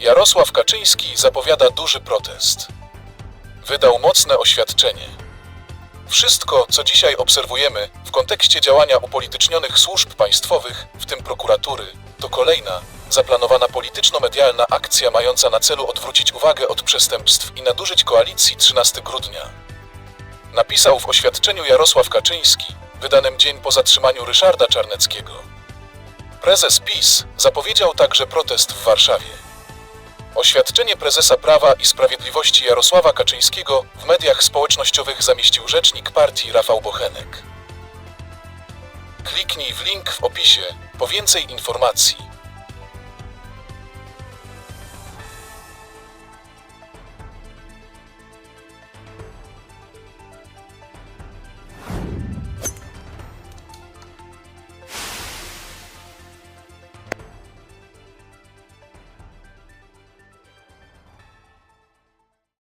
Jarosław Kaczyński zapowiada duży protest. Wydał mocne oświadczenie. Wszystko, co dzisiaj obserwujemy w kontekście działania upolitycznionych służb państwowych, w tym prokuratury, to kolejna, zaplanowana polityczno-medialna akcja mająca na celu odwrócić uwagę od przestępstw i nadużyć koalicji 13 grudnia. Napisał w oświadczeniu Jarosław Kaczyński, wydanym dzień po zatrzymaniu Ryszarda Czarneckiego. Prezes PiS zapowiedział także protest w Warszawie. Oświadczenie prezesa Prawa i Sprawiedliwości Jarosława Kaczyńskiego w mediach społecznościowych zamieścił rzecznik partii Rafał Bochenek. Kliknij w link w opisie po więcej informacji.